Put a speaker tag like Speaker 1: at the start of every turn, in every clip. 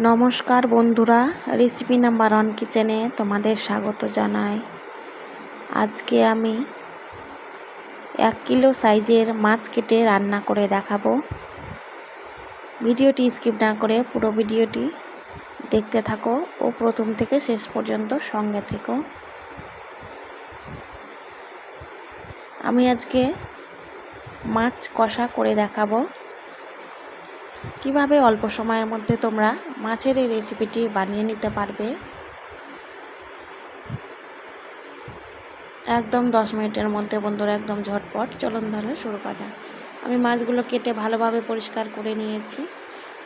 Speaker 1: নমস্কার বন্ধুরা recipe number one কিচেনে তোমাদের স্বাগত জানাই। আজকে আমি এক কিলো সাইজের মাছ কেটে রান্না করে দেখাবো। ভিডিওটি স্কিপ না করে পুরো ভিডিওটি দেখতে থাকো ও প্রথম থেকে শেষ পর্যন্ত সঙ্গে থেকো। আমি আজকে মাছ কষা করে দেখাবো। কীভাবে অল্প সময়ের মধ্যে তোমরা মাছের এই রেসিপিটি বানিয়ে নিতে পারবে? একদম দশ মিনিটের মধ্যে বন্ধুরা একদম ঝটপট। চলুন ধরে শুরু করা আমি মাছগুলো কেটে ভালোভাবে পরিষ্কার করে নিয়েছি।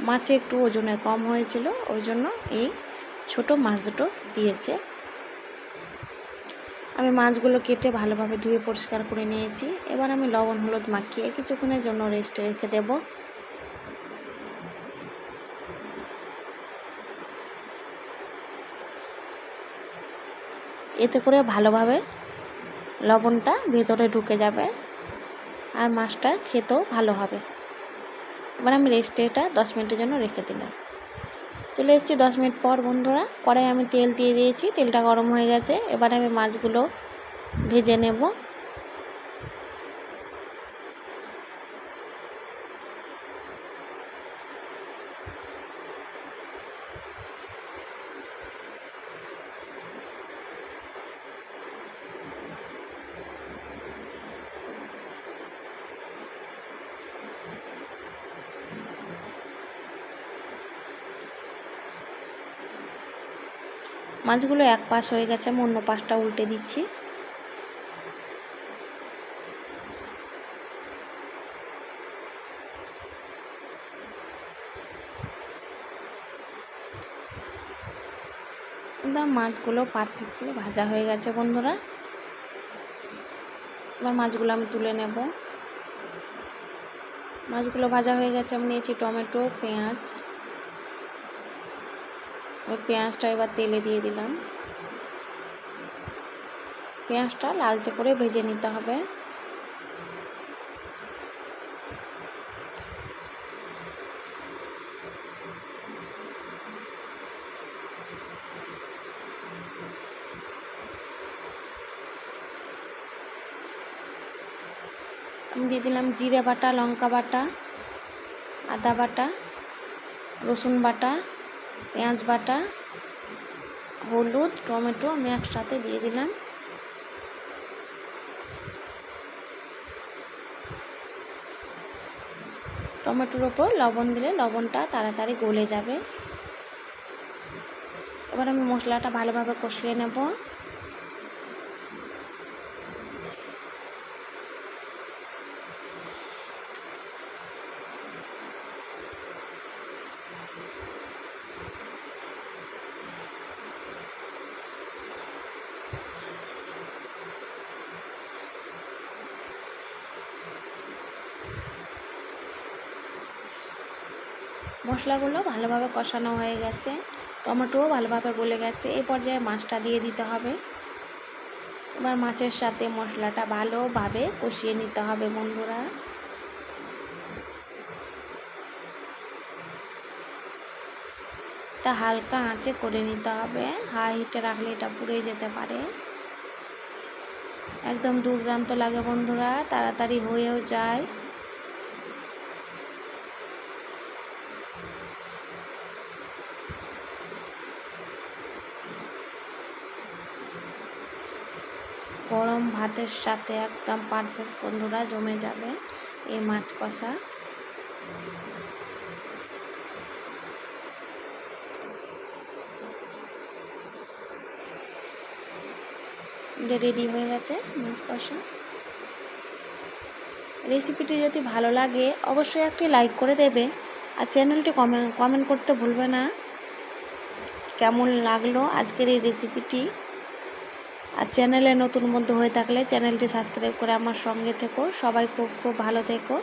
Speaker 1: মাছে একটু ওজনে কম হয়েছিল, ওই জন্য এই ছোট মাছ দুটো দিয়েছে। আমি মাছগুলো কেটে ভালোভাবে ধুয়ে পরিষ্কার করে নিয়েছি। এবার আমি লবণ, হলুদ মাখিয়ে কিছুক্ষণের জন্য রেস্টে রেখে দেবো। এতে করে ভালোভাবে লবণটা ভেতরে ঢুকে যাবে আর মাছটা খেতেও ভালো হবে। এবার আমি রেস্টে এটা দশ মিনিটের জন্য রেখে দিলাম। চলে এসেছি দশ মিনিট পর বন্ধুরা। কড়াই আমি তেল দিয়ে দিয়েছি। তেলটা গরম হয়ে গেছে। এবার আমি মাছগুলো ভেজে নেব। মাছগুলো এক পাশ হয়ে গেছে, আমি অন্য পাশটা উল্টে দিচ্ছি। মাছগুলো পারফেক্টলি ভাজা হয়ে গেছে বন্ধুরা। এবার মাছগুলো আমি তুলে নেব। মাছগুলো ভাজা হয়ে গেছে, আমি নিয়েছি টমেটো, পেঁয়াজ। ওই পেঁয়াজটা এবার তেলে দিয়ে দিলাম। পেঁয়াজটা লালচে করে ভেজে নিতে হবে। আমি দিয়ে দিলাম জিরে বাটা, লঙ্কা বাটা, আদা বাটা, রসুন বাটা পেঁয়াজ বাটা, হলুদ, টমেটো আমি একসাথে দিয়ে দিলাম। টমেটোর ওপর লবণ দিলে লবণটা তাড়াতাড়ি গলে যাবে। এবার আমি মশলাটা ভালোভাবে কষিয়ে নেব। মশলাগুলো ভালোভাবে কষানো হয়ে গেছে। টমেটোও ভালোভাবে গলে গেছে। এই পর্যায়ে মাছটা দিয়ে দিতে হবে। এবার মাছের সাথে মশলাটা ভালোভাবে কষিয়ে নিতে হবে বন্ধুরা। এটা হালকা আঁচে করে নিতে হবে। হাই হিটে রাখলে এটা পুড়ে যেতে পারে। একদম দুর্দান্ত লাগে বন্ধুরা। তাড়াতাড়ি হয়েও যায়। গরম ভাতের সাথে একদম পারফেক্ট বন্ধুরা, জমে যাবে এই মাছ কষা। যে রেডি হয়ে গেছে মাছ কষা। রেসিপিটি যদি ভালো লাগে, অবশ্যই একটি লাইক করে দেবে আর চ্যানেলটি কমেন্ট কমেন্ট করতে ভুলবে না। কেমন লাগল আজকের এই রেসিপিটি আর চ্যানেলে নতুন বন্ধু হয়ে থাকলে চ্যানেলটি সাবস্ক্রাইব করে আমার সঙ্গে থেকো। সবাই খুব খুব ভালো থেকো।